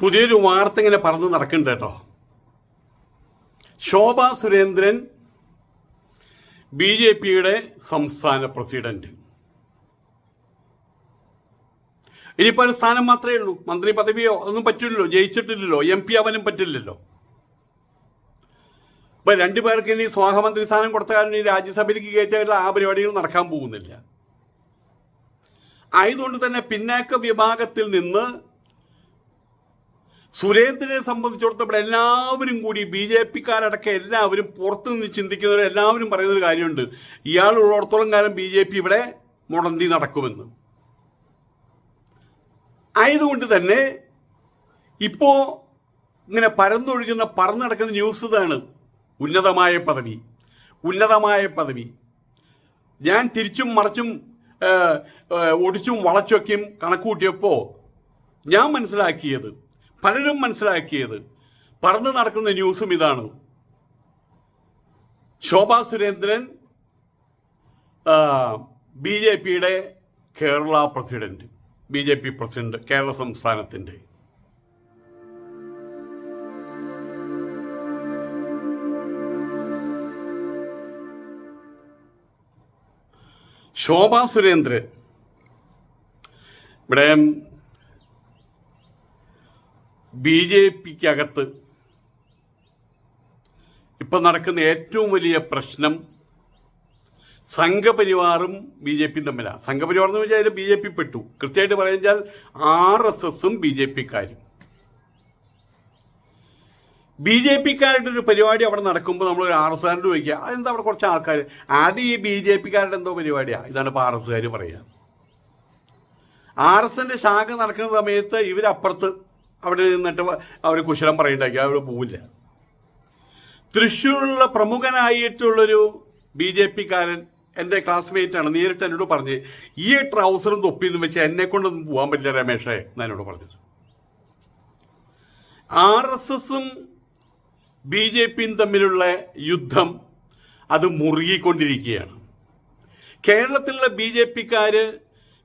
പുതിയൊരു വാർത്ത ഇങ്ങനെ പറന്ന് നടക്കുന്നുണ്ട് കേട്ടോ. ശോഭ സുരേന്ദ്രൻ ബി ജെ പിയുടെ സംസ്ഥാന പ്രസിഡന്റ്. ഇനിയിപ്പോൾ ഒരു സ്ഥാനം മാത്രമേ ഉള്ളൂ. മന്ത്രി പദവിയോ അതൊന്നും പറ്റില്ലല്ലോ. ജയിച്ചിട്ടില്ലല്ലോ. എം പി ആവാനും പറ്റില്ലല്ലോ. ഇപ്പൊ രണ്ടുപേർക്ക് ഇനി സ്വാഹമന്ത്രി സ്ഥാനം കൊടുത്ത കാരണം ഈ രാജ്യസഭയിലേക്ക് കയറ്റാനുള്ള ആ പരിപാടികൾ നടക്കാൻ പോകുന്നില്ല. ആയതുകൊണ്ട് തന്നെ പിന്നാക്ക വിഭാഗത്തിൽ നിന്ന് സുരേന്ദ്രനെ സംബന്ധിച്ചിടത്തോളം എല്ലാവരും കൂടി ബി ജെ പിക്കാരടക്കം എല്ലാവരും പുറത്തു നിന്ന് ചിന്തിക്കുന്നവർ എല്ലാവരും പറയുന്നൊരു കാര്യമുണ്ട്. ഇയാൾ ഉള്ളിടത്തോളം കാലം ബി ജെ പി ഇവിടെ മുടന്തി നടക്കുമെന്ന്. ആയതുകൊണ്ട് തന്നെ ഇപ്പോ ഇങ്ങനെ പരന്നൊഴുകുന്ന പറന്നടക്കുന്ന ന്യൂസ് ഇതാണ് ഉന്നതമായ പദവി. ഉന്നതമായ പദവി. ഞാൻ തിരിച്ചും മറിച്ചും ഒടിച്ചും വളച്ചൊക്കെയും കണക്കൂട്ടിയപ്പോൾ ഞാൻ മനസ്സിലാക്കിയത് പലരും മനസ്സിലാക്കിയത്. പറന്ന് നടക്കുന്ന ന്യൂസും ഇതാണ്. ശോഭാ സുരേന്ദ്രൻ ബി ജെ പിയുടെ Kerala president B J P president Kerala സംസ്ഥാനത്തിന്റെ ശോഭാ സുരേന്ദ്രൻ ഇവിടെ ബി ജെ പിക്കകത്ത് ഇപ്പം നടക്കുന്ന ഏറ്റവും വലിയ പ്രശ്നം സംഘപരിവാറും ബി ജെ പിയും തമ്മിലാണ്. സംഘപരിവാർ എന്ന് വെച്ചാൽ ബി ജെ പി പെട്ടു. കൃത്യമായിട്ട് പറഞ്ഞാൽ ആർ എസ് എസും ബി ജെ പിക്കാരും. ബി ജെ പിക്കാരുടെ ഒരു പരിപാടി അവിടെ നടക്കുമ്പോൾ നമ്മൾ ഒരു ആർ എസ് കാരോട് ചോദിക്കുക അതെന്താ അവിടെ കുറച്ച് ആൾക്കാർ ആദ്യം ഈ ബി ജെ പിക്കാരുടെ എന്തോ പരിപാടിയാണ് ഇതാണ് ഇപ്പോൾ ആർ എസ്കാർ പറയുക. ആർ എസിന്റെ ശാഖ നടക്കുന്ന സമയത്ത് ഇവരപ്പുറത്ത് അവിടെ നിന്നിട്ട് അവർ കുശലം പറയണ്ടാക്കി അവിടെ പോവില്ല. തൃശ്ശൂരിലുള്ള പ്രമുഖനായിട്ടുള്ളൊരു ബി ജെ പിക്കാരൻ എന്റെ ക്ലാസ്മേറ്റ് ആണ് നേരിട്ട് എന്നോട് പറഞ്ഞ് ഈ ട്രൗസറും തൊപ്പിയെന്ന് വെച്ച് എന്നെ കൊണ്ടൊന്നും പോകാൻ പറ്റില്ല രമേഷേ എന്ന് എന്നോട് പറഞ്ഞത്. ആർ എസ് എസും ബി ജെ പിയും തമ്മിലുള്ള യുദ്ധം അത് മുറുകിക്കൊണ്ടിരിക്കുകയാണ്. കേരളത്തിലുള്ള ബി ജെ പിക്കാർ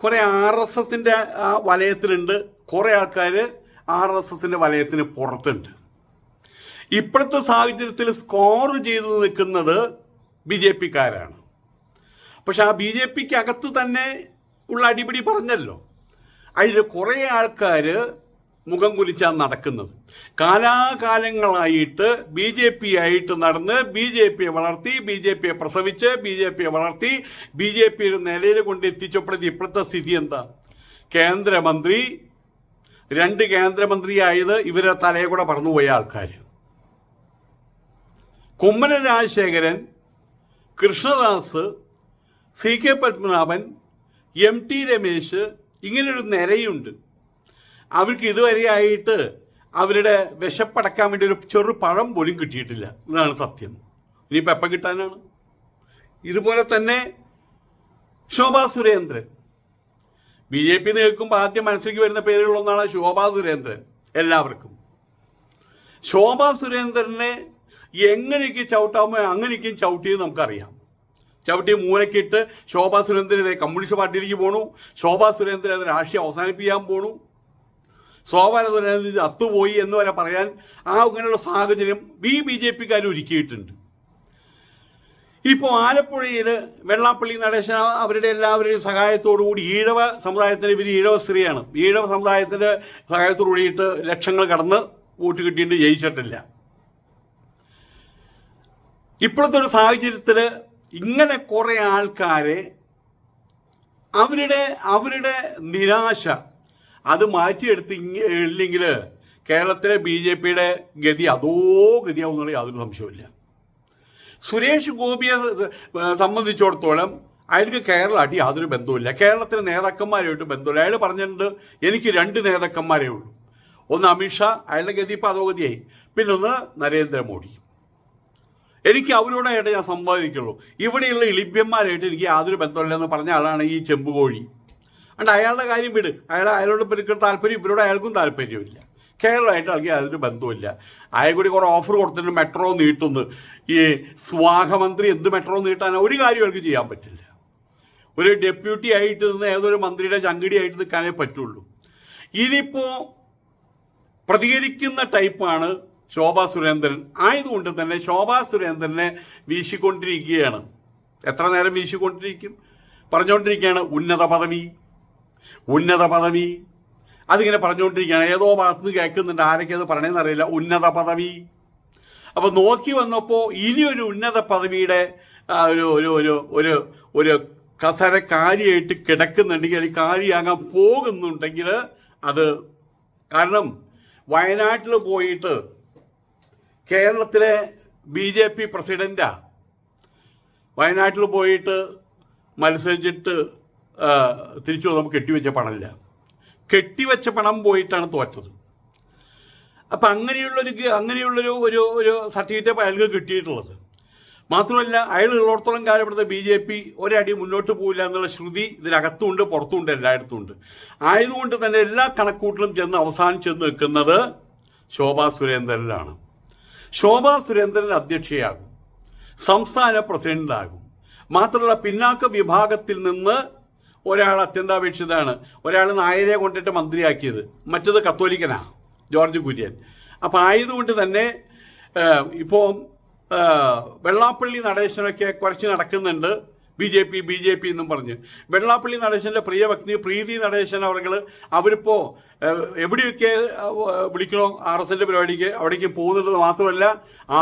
കുറേ ആർ എസ് എസിന്റെ ആ വലയത്തിലുണ്ട് കുറേ ആൾക്കാർ ആർ എസ് എസിന്റെ വലയത്തിന് പുറത്തുണ്ട്. ഇപ്പോഴത്തെ സാഹചര്യത്തിൽ സ്കോർ ചെയ്തു നിൽക്കുന്നത് ബി ജെ പിക്കാരാണ്. പക്ഷെ ആ ബി ജെ പിക്ക് അകത്ത് തന്നെ ഉള്ള അടിപിടി പറഞ്ഞല്ലോ. അതിൽ കുറേ ആൾക്കാർ മുഖം കുലിച്ചാണ് നടക്കുന്നത്. കാലാകാലങ്ങളായിട്ട് ബി ജെ പി ആയിട്ട് നടന്ന് ബി ജെ പിയെ വളർത്തി ബി ജെ പിയെ പ്രസവിച്ച് ബി ജെ പിയെ വളർത്തി ബി ജെ പി ഒരു നിലയിൽ കൊണ്ട് എത്തിച്ചപ്പോഴത്തെ ഇപ്പോഴത്തെ സ്ഥിതി എന്താ? കേന്ദ്രമന്ത്രി രണ്ട് കേന്ദ്രമന്ത്രിയായത് ഇവരെ തലയെ കൂടെ പറന്നുപോയ ആൾക്കാർ Kummanam Rajasekharan Krishnadas C K Padmanabhan M T Ramesh ഇങ്ങനൊരു നിരയുണ്ട്. അവർക്ക് ഇതുവരെയായിട്ട് അവരുടെ വിശപ്പടക്കാൻ വേണ്ടി ഒരു ചെറു പഴം പോലും കിട്ടിയിട്ടില്ല. എന്നാണ് സത്യം. ഇനിയിപ്പോൾ എപ്പം കിട്ടാനാണ്? ഇതുപോലെ തന്നെ Shobha Surendran. B J P നിൽക്കുമ്പോൾ ആദ്യം മനസ്സിലേക്ക് വരുന്ന പേരുകളൊന്നാണ് ശോഭാ സുരേന്ദ്രൻ എല്ലാവർക്കും. ശോഭാ സുരേന്ദ്രനെ എങ്ങനെയൊക്കെ ചവിട്ടാമോ അങ്ങനെയൊക്കെയും ചവിട്ടിയത് നമുക്കറിയാം. ചവിട്ടി മൂലക്കിട്ട് ശോഭാ സുരേന്ദ്രനെ കമ്മ്യൂണിസ്റ്റ് പാർട്ടിയിലേക്ക് പോണു. ശോഭാ സുരേന്ദ്രൻ രാഷ്ട്രീയം അവസാനിപ്പിക്കാൻ പോണു. ശോഭാ സുരേന്ദ്രൻ അത്തുപോയി എന്ന് വരെ പറയാൻ ആ അങ്ങനെയുള്ള സാഹചര്യം ബി ബി ജെ പിക്കാർ ഒരുക്കിയിട്ടുണ്ട്. ഇപ്പോൾ ആലപ്പുഴയിൽ വെള്ളാപ്പള്ളി നടേശൻ അവരുടെ എല്ലാവരുടെയും സഹായത്തോടു കൂടി ഈഴവ സമുദായത്തിന്റെ ഇവർ ഈഴവ സ്ത്രീയാണ്. ഈഴവ സമുദായത്തിന്റെ സഹായത്തോടു കൂടിയിട്ട് ലക്ഷങ്ങൾ കടന്ന് വോട്ട് കിട്ടിയിട്ട് ജയിച്ചിട്ടില്ല. ഇപ്പോഴത്തെ ഒരു സാഹചര്യത്തിൽ ഇങ്ങനെ കുറേ ആൾക്കാരെ അവരുടെ അവരുടെ നിരാശ അത് മാറ്റിയെടുത്ത് ഇല്ലെങ്കിൽ കേരളത്തിലെ ബി ജെ പിയുടെ ഗതി അതോ ഗതിയാവുന്നുള്ള യാതൊരു സംശയവുമില്ല. സുരേഷ് ഗോപിയെ സംബന്ധിച്ചിടത്തോളം അയാൾക്ക് കേരളമായിട്ട് യാതൊരു ബന്ധവുമില്ല. കേരളത്തിലെ നേതാക്കന്മാരുമായിട്ട് ബന്ധമില്ല. അയാൾ പറഞ്ഞിട്ടുണ്ട് എനിക്ക് രണ്ട് നേതാക്കന്മാരേ ഉള്ളൂ. ഒന്ന് അമിത്ഷാ അയാളുടെ ഗതി ഇപ്പോൾ അധോഗതിയായി പിന്നൊന്ന് നരേന്ദ്രമോദി. എനിക്ക് അവരോടായിട്ട് ഞാൻ സംവാദിക്കുള്ളൂ. ഇവിടെയുള്ള ഇളിഭ്യന്മാരായിട്ട് എനിക്ക് യാതൊരു ബന്ധമില്ല എന്ന് പറഞ്ഞ ആളാണ് ഈ ചെമ്പുകോഴി. അണ്ട് അയാളുടെ കാര്യം വിട്. അയാൾ അയാളോട് പെരുക്കുന്ന താല്പര്യം ഇവരോട് അയാൾക്കും താല്പര്യമില്ല. കേരളമായിട്ട് ആൾക്ക് അതിന് ബന്ധമില്ല അയാൾ കൂടി കുറേ ഓഫർ കൊടുത്തിട്ട് മെട്രോ നീട്ടുന്നു. ഈ സ്വാഹമന്ത്രി എന്ത് മെട്രോ നീട്ടാൻ ഒരു കാര്യം അവർക്ക് ചെയ്യാൻ പറ്റില്ല. ഒരു ഡെപ്യൂട്ടി ആയിട്ട് നിന്ന് ഏതൊരു മന്ത്രിയുടെ ചങ്കിടി ആയിട്ട് നിൽക്കാനേ പറ്റുള്ളൂ. ഇനിയിപ്പോൾ പ്രതികരിക്കുന്ന ടൈപ്പാണ് ശോഭാ സുരേന്ദ്രൻ. ആയതുകൊണ്ട് തന്നെ ശോഭാ സുരേന്ദ്രനെ വീശിക്കൊണ്ടിരിക്കുകയാണ്. എത്ര നേരം വീശിക്കൊണ്ടിരിക്കും? പറഞ്ഞുകൊണ്ടിരിക്കുകയാണ് ഉന്നത പദവി ഉന്നത പദവി. അതിങ്ങനെ പറഞ്ഞുകൊണ്ടിരിക്കുകയാണ്. ഏതോ ഭാഗത്തുനിന്ന് കേൾക്കുന്നുണ്ട്. ആരൊക്കെ അത് പറയണമെന്ന് അറിയില്ല. ഉന്നത പദവി. അപ്പോൾ നോക്കി വന്നപ്പോൾ ഇനിയൊരു ഉന്നത പദവിയുടെ ഒരു ഒരു ഒരു ഒരു ഒരു കസര കാര്യമായിട്ട് കിടക്കുന്നുണ്ടെങ്കിൽ അല്ലെങ്കിൽ കാര്യമാകാൻ പോകുന്നുണ്ടെങ്കിൽ അത് കാരണം വയനാട്ടിൽ പോയിട്ട് കേരളത്തിലെ ബി ജെ പി പ്രസിഡന്റാ വയനാട്ടിൽ പോയിട്ട് മത്സരിച്ചിട്ട് തിരിച്ചു നമുക്ക് കെട്ടിവെച്ച പണമില്ല. കെട്ടിവെച്ച പണം പോയിട്ടാണ് തോറ്റത്. അപ്പം അങ്ങനെയുള്ളൊരു അങ്ങനെയുള്ളൊരു ഒരു ഒരു സർട്ടിഫിക്കറ്റ് അയാൾക്ക് കിട്ടിയിട്ടുള്ളത്. മാത്രമല്ല അയാൾ ഉള്ളിടത്തോളം കാലം ഇവിടുത്തെ ബി ജെ പി ഒരടി മുന്നോട്ട് പോകില്ല എന്നുള്ള ശ്രുതി ഇതിനകത്തുമുണ്ട് പുറത്തുമുണ്ട് എല്ലായിടത്തും ഉണ്ട്. ആയതുകൊണ്ട് തന്നെ എല്ലാ കണക്കൂട്ടിലും ചെന്ന് അവസാനം ചെന്ന് നിൽക്കുന്നത് ശോഭാ സുരേന്ദ്രനിലാണ്. ശോഭാ സുരേന്ദ്രൻ അധ്യക്ഷയാകും. സംസ്ഥാന പ്രസിഡന്റാകും. മാത്രമല്ല പിന്നാക്ക വിഭാഗത്തിൽ നിന്ന് ഒരാൾ അത്യന്താപേക്ഷിതാണ് ഒരാൾ നായരെ കൊണ്ടിട്ട് മന്ത്രിയാക്കിയത്. മറ്റത് കത്തോലിക്കനാ ജോർജ് കുര്യൻ. അപ്പം ആയതുകൊണ്ട് തന്നെ ഇപ്പോൾ വെള്ളാപ്പള്ളി നടേശനൊക്കെ കുറച്ച് നടക്കുന്നുണ്ട്. B J P B J P എന്നും പറഞ്ഞ്. വെള്ളാപ്പള്ളി നടേശന്റെ പ്രിയ ഭക്തി പ്രീതി നടേശൻ അവർ അവരിപ്പോൾ എവിടെയൊക്കെ വിളിക്കണോ ആർ എസ് എന്റെ പരിപാടിക്ക്? അവിടേക്ക് പോകുന്നുണ്ടെന്ന് മാത്രമല്ല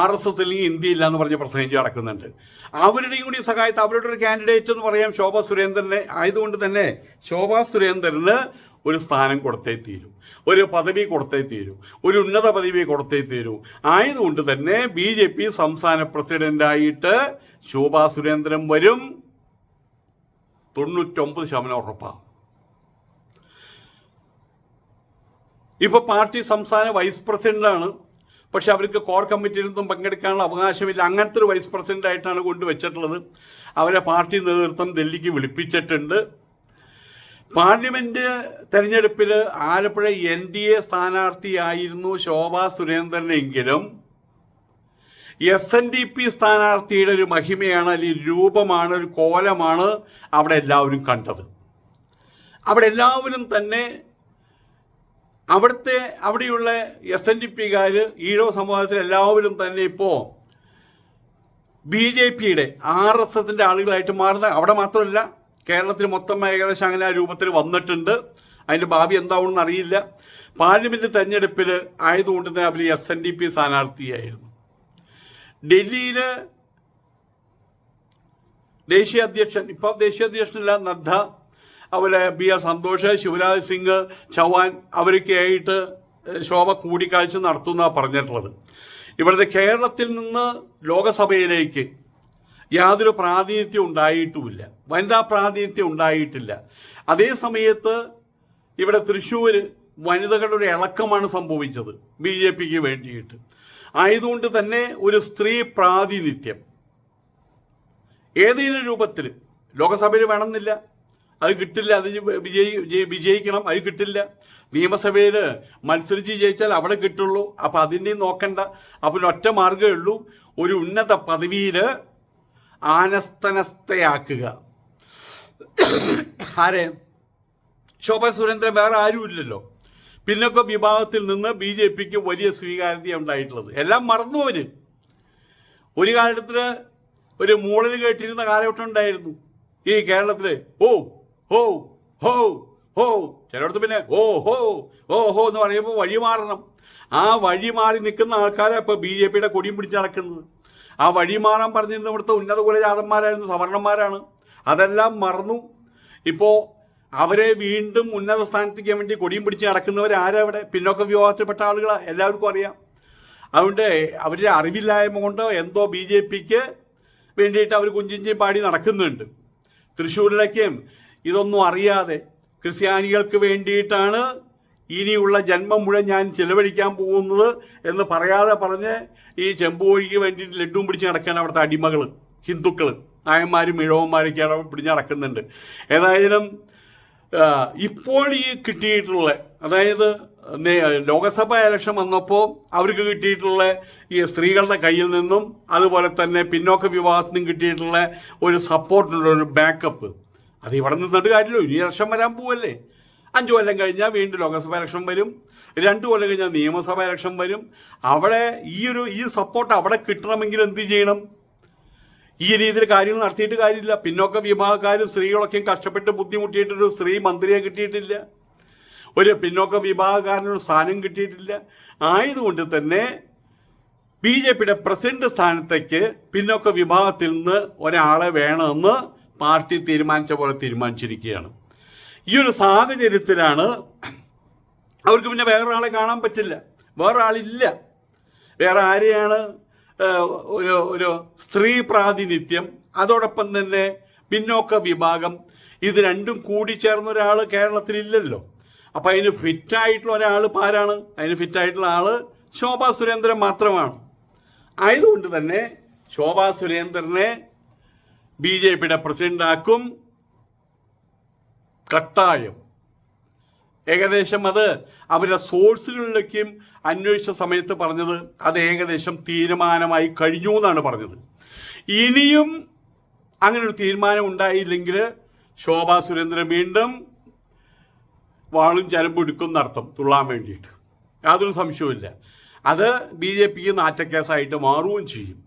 ആർ എസ് എസ് അല്ലെങ്കിൽ ഇന്ത്യ ഇല്ല എന്ന് പറഞ്ഞ് പ്രസംഗിച്ച് നടക്കുന്നുണ്ട്. അവരുടെയും കൂടി സഹായത്ത് അവരുടെ ഒരു കാൻഡിഡേറ്റ് എന്ന് പറയാം ശോഭ സുരേന്ദ്രനെ. ആയതുകൊണ്ട് തന്നെ ശോഭ സുരേന്ദ്രന് ഒരു സ്ഥാനം കൊടുത്തേ തീരൂ. ഒരു പദവി കൊടുത്തേ തീരൂ. ഒരു ഉന്നത പദവി കൊടുത്തേ തീരൂ. ആയതുകൊണ്ട് തന്നെ ബി ജെ പി സംസ്ഥാന പ്രസിഡന്റായിട്ട് ശോഭാ സുരേന്ദ്രൻ വരും. തൊണ്ണൂറ്റൊമ്പത് ശതമാനം ഉറപ്പാണ് ഇപ്പൊ പാർട്ടി സംസ്ഥാന വൈസ് പ്രസിഡന്റാണ്. പക്ഷെ അവർക്ക് കോർ കമ്മിറ്റിയിലൊന്നും പങ്കെടുക്കാനുള്ള അവകാശമില്ല. അങ്ങനത്തെ ഒരു വൈസ് പ്രസിഡന്റ് ആയിട്ടാണ് കൊണ്ടുവച്ചിട്ടുള്ളത്. അവരെ പാർട്ടി നേതൃത്വം ഡൽഹിക്ക് വിളിപ്പിച്ചിട്ടുണ്ട്. പാർലമെന്റ് തെരഞ്ഞെടുപ്പിൽ ആലപ്പുഴ എൻ ഡി എ സ്ഥാനാർത്ഥിയായിരുന്നു ശോഭാ സുരേന്ദ്രനെങ്കിലും എസ് എൻ ഡി പി സ്ഥാനാർത്ഥിയുടെ ഒരു മഹിമയാണ് അല്ലെങ്കിൽ രൂപമാണ് ഒരു കോലമാണ് അവിടെ എല്ലാവരും കണ്ടത്. അവിടെ എല്ലാവരും തന്നെ അവിടുത്തെ അവിടെയുള്ള എസ് എൻ ഡി പിക്കാർ ഈഴവ സമൂഹത്തിൽ എല്ലാവരും തന്നെ ഇപ്പോൾ ബി ജെ പിയുടെ ആർ എസ് എസിന്റെ ആളുകളായിട്ട് മാറുന്ന അവിടെ മാത്രമല്ല കേരളത്തിൽ മൊത്തം ഏകദേശം അങ്ങനെ ആ രൂപത്തിൽ വന്നിട്ടുണ്ട്. അതിന്റെ ഭാവി എന്താവണമെന്ന് അറിയില്ല. പാർലമെന്റ് തെരഞ്ഞെടുപ്പിൽ ആയതുകൊണ്ട് തന്നെ അവർ എസ് എൻ ഡി പി സ്ഥാനാർത്ഥിയായിരുന്നു. ഡൽഹിയിൽ ദേശീയ അധ്യക്ഷൻ ഇപ്പോൾ ദേശീയ അധ്യക്ഷനല്ല നദ്ദ അതുപോലെ ബി ആർ സന്തോഷ് ശിവരാജ് സിംഗ് ചൗഹാൻ അവരൊക്കെ ആയിട്ട് ശോഭ കൂടിക്കാഴ്ച നടത്തുന്നതാണ് പറഞ്ഞിട്ടുള്ളത്. ഇവിടുത്തെ കേരളത്തിൽ നിന്ന് ലോകസഭയിലേക്ക് യാതൊരു പ്രാതിനിധ്യം ഉണ്ടായിട്ടുമില്ല. വനിതാ പ്രാതിനിധ്യം ഉണ്ടായിട്ടില്ല. അതേ സമയത്ത് ഇവിടെ തൃശ്ശൂർ വനിതകളുടെ ഇളക്കമാണ് സംഭവിച്ചത് ബി ജെ പിക്ക് വേണ്ടിയിട്ട്. ആയതുകൊണ്ട് തന്നെ ഒരു സ്ത്രീ പ്രാതിനിധ്യം. ഏതെങ്കിലും രൂപത്തിൽ ലോകസഭയിൽ വേണമെന്നില്ല. അത് കിട്ടില്ല അത് വിജയി വിജയി- വിജയിക്കണം അത് കിട്ടില്ല. നിയമസഭയിൽ മത്സരിച്ച് ജയിച്ചാൽ അവിടെ കിട്ടുള്ളൂ. അപ്പം അതിന്റെയും നോക്കണ്ട. അപ്പം ഒറ്റ മാർഗമേ ഉള്ളൂ. ഒരു ഉന്നത പദവിയിൽ ആനസ്തനസ്ഥയാക്കുക. ആരെ? ശോഭ സുരേന്ദ്രൻ വേറെ ആരുമില്ലല്ലോ. പിന്നൊക്കെ വിഭാഗത്തിൽ നിന്ന് ബി ജെ പിക്ക് വലിയ സ്വീകാര്യത ഉണ്ടായിട്ടുള്ളത് എല്ലാം മറന്നു അവർ ഒരു കാലത്തിൽ ഒരു മൂളൽ കേട്ടിരുന്ന കാലഘട്ടം ഉണ്ടായിരുന്നു. ഈ കേരളത്തിൽ ഓ ഹോ ഹോ ഹോ. ചിലയിടത്ത് പിന്നെ ഓ ഹോ ഓ ഹോ എന്ന് പറയുമ്പോൾ വഴി മാറണം. ആ വഴി മാറി നിൽക്കുന്ന ആൾക്കാരെ ഇപ്പോൾ ബി ജെ പിയുടെ കൊടിയും പിടിച്ച് നടക്കുന്നത്. ആ വഴി മാറാൻ പറഞ്ഞിരുന്ന ഇവിടുത്തെ ഉന്നത കുലജാതന്മാരായിരുന്നു സവർണന്മാരാണ്. അതെല്ലാം മറന്നു. ഇപ്പോൾ അവരെ വീണ്ടും ഉന്നത സ്ഥാനത്തേക്ക് വേണ്ടി കൊടിയും പിടിച്ച് നടക്കുന്നവർ ആരവിടെ? പിന്നോക്ക വിഭാഗത്തിൽപ്പെട്ട ആളുകളാണ് എല്ലാവർക്കും അറിയാം. അതുകൊണ്ട് അവരുടെ അറിവില്ലായ്മ കൊണ്ടോ എന്തോ ബി ജെ പിക്ക് വേണ്ടിയിട്ട് അവർ കുഞ്ചിഞ്ചിയും പാടി നടക്കുന്നുണ്ട്. തൃശ്ശൂരിലേക്കും ഇതൊന്നും അറിയാതെ ക്രിസ്ത്യാനികൾക്ക് വേണ്ടിയിട്ടാണ് ഇനിയുള്ള ജന്മം മുഴുവൻ ഞാൻ ചിലവഴിക്കാൻ പോകുന്നത് എന്ന് പറയാതെ പറഞ്ഞ് ഈ ചെമ്പുകോഴിക്ക് വേണ്ടിയിട്ട് ലഡ്ഡും പിടിച്ച് നടക്കാൻ അവിടുത്തെ അടിമകൾ ഹിന്ദുക്കൾ നായന്മാരും ഇഴവന്മാരൊക്കെയാണ് പിടിച്ച് നടക്കുന്നുണ്ട്. ഏതായാലും ഇപ്പോൾ ഈ കിട്ടിയിട്ടുള്ള അതായത് ലോകസഭ ഇലക്ഷൻ വന്നപ്പോൾ അവർക്ക് കിട്ടിയിട്ടുള്ള ഈ സ്ത്രീകളുടെ കയ്യിൽ നിന്നും അതുപോലെ തന്നെ പിന്നോക്ക വിഭാഗത്തിൽ നിന്നും കിട്ടിയിട്ടുള്ള ഒരു സപ്പോർട്ടുള്ള ഒരു ബാക്കപ്പ് അത് ഇവിടെ നിന്നിട്ട് കാര്യമില്ല ഇനി ഇലക്ഷൻ വരാൻ പോവല്ലേ? അഞ്ചു കൊല്ലം കഴിഞ്ഞാൽ വീണ്ടും ലോക്സഭ ഇലക്ഷൻ വരും. രണ്ടു കൊല്ലം കഴിഞ്ഞാൽ നിയമസഭ ഇലക്ഷൻ വരും. അവിടെ ഈ ഒരു ഈ സപ്പോർട്ട് അവിടെ കിട്ടണമെങ്കിൽ എന്ത് ചെയ്യണം? ഈ രീതിയിൽ കാര്യങ്ങൾ നടത്തിയിട്ട് കാര്യമില്ല. പിന്നോക്ക വിഭാഗക്കാരും സ്ത്രീകളൊക്കെയും കഷ്ടപ്പെട്ട് ബുദ്ധിമുട്ടിയിട്ടൊരു സ്ത്രീ മന്ത്രിയെ കിട്ടിയിട്ടില്ല. ഒരു പിന്നോക്ക വിഭാഗക്കാരനൊരു സ്ഥാനം കിട്ടിയിട്ടില്ല. ആയതുകൊണ്ട് തന്നെ ബി ജെ പിയുടെ പ്രസിഡന്റ് സ്ഥാനത്തേക്ക് പിന്നോക്ക വിഭാഗത്തിൽ നിന്ന് ഒരാളെ വേണമെന്ന് പാർട്ടി തീരുമാനിച്ച പോലെ തീരുമാനിച്ചിരിക്കുകയാണ്. ഈ ഒരു സാഹചര്യത്തിലാണ് അവർക്ക് പിന്നെ വേറൊരാളെ കാണാൻ പറ്റില്ല. വേറെ വേറെ ആരെയാണ് ഒരു ഒരു സ്ത്രീ പ്രാതിനിധ്യം അതോടൊപ്പം തന്നെ പിന്നോക്ക വിഭാഗം. ഇത് രണ്ടും കൂടി ചേർന്ന ഒരാൾ കേരളത്തിലില്ലല്ലോ. അപ്പം അതിന് ഫിറ്റായിട്ടുള്ള ഒരാൾ ആരാണ്? അതിന് ഫിറ്റായിട്ടുള്ള ആൾ ശോഭാ സുരേന്ദ്രൻ മാത്രമാണ്. ആയതുകൊണ്ട് തന്നെ ശോഭാ സുരേന്ദ്രനെ ബി ജെ പിയുടെ പ്രസിഡന്റാക്കും കട്ടായം. ഏകദേശം അത് അവരുടെ സോഴ്സുകളിലേക്കും അന്വേഷിച്ച സമയത്ത് പറഞ്ഞത് അത് ഏകദേശം തീരുമാനമായി കഴിഞ്ഞു എന്നാണ് പറഞ്ഞത്. ഇനിയും അങ്ങനെ ഒരു തീരുമാനം ഉണ്ടായില്ലെങ്കിൽ ശോഭാ സുരേന്ദ്രൻ വീണ്ടും വാളും ചരമ്പും എടുക്കും നടത്തും തുള്ളാൻ വേണ്ടിയിട്ട്. യാതൊരു സംശയവുമില്ല അത് ബി ജെ പിക്ക് നാറ്റക്കേസായിട്ട് മാറുകയും ചെയ്യും.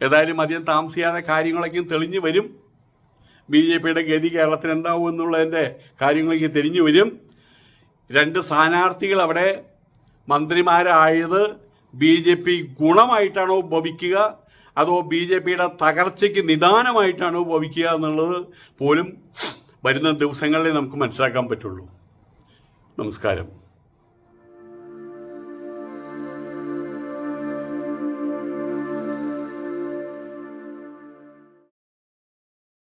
ഏതായാലും അധികം താമസിയാതെ കാര്യങ്ങളൊക്കെയും തെളിഞ്ഞു വരും. ബി ജെ പിയുടെ ഗതി കേരളത്തിൽ എന്താവും എന്നുള്ളതിന്റെ കാര്യങ്ങളൊക്കെ തിരിഞ്ഞു വരും. രണ്ട് സ്ഥാനാർത്ഥികൾ അവിടെ മന്ത്രിമാരായത് ബി ജെ പി ഗുണമായിട്ടാണോ ഭവിക്കുക? അതോ ബി ജെ പിയുടെ തകർച്ചയ്ക്ക് നിദാനമായിട്ടാണോ ഭവിക്കുക എന്നുള്ളത് പോലും വരുന്ന ദിവസങ്ങളിൽ നമുക്ക് മനസ്സിലാക്കാൻ പറ്റുള്ളൂ. നമസ്കാരം.